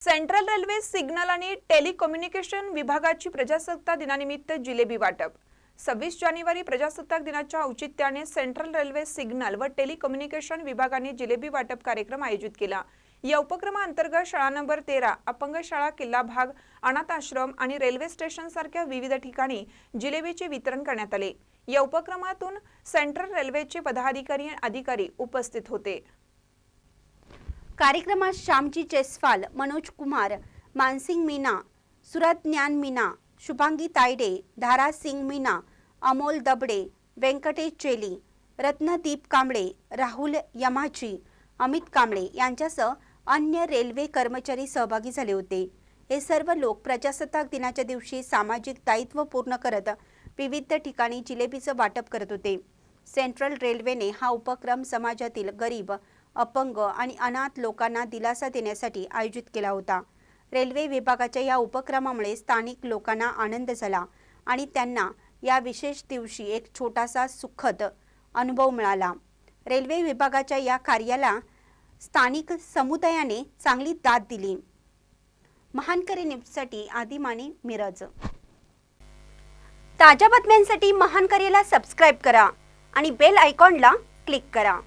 Central railway signal आणि telecommunication विभागाची प्रजासत्ताक दिनानिमित्त जिलेबी वाटप. सव्वीस जानेवारी प्रजासत्ताक दिनाच्या औचित्याने सेंट्रल रेल्वे सिग्नल व टेलिकम्युनिकेशन विभागाने जिलेबी वाटप कार्यक्रम आयोजित केला. या उपक्रमाअंतर्गत शाळा नंबर तेरा अपंग शाळा किल्ला भाग अनाथ आश्रम आणि रेल्वे स्टेशन सारख्या विविध ठिकाणी जिलेबीचे वितरण करण्यात आले. या उपक्रमातून सेंट्रल रेल्वेचे पदाधिकारी आणि अधिकारी उपस्थित होते. कार्यक्रमात श्यामजी जयस्वाल मनोज कुमार मानसिंग मीना सुरत ज्ञान मीना शुभांगी तायडे धारा सिंग मीना अमोल दबडे व्यंकटेश चेली रत्नदीप कांबळे राहुल यमाजी अमित कांबळे यांच्यासह अन्य रेल्वे कर्मचारी सहभागी झाले होते. हे सर्व लोक प्रजासत्ताक दिनाच्या दिवशी सामाजिक दायित्व पूर्ण करत विविध ठिकाणी जिलेबीचं वाटप करत होते. सेंट्रल रेल्वेने हा उपक्रम समाजातील गरीब अपंग आणि अनाथ लोकांना दिलासा देण्यासाठी आयोजित केला होता. रेल्वे विभागाच्या या उपक्रमामुळे स्थानिक लोकांना आनंद झाला आणि त्यांना या विशेष दिवशी एक छोटासा सुखद अनुभव मिळाला. रेल्वे विभागाच्या या कार्याला स्थानिक समुदायाने चांगली दाद दिली. महानकरी न्यूजसाठी आदिमाने मिरज. ताज्या बातम्यांसाठी महानकरीला सबस्क्राईब करा आणि बेल आयकॉनला क्लिक करा.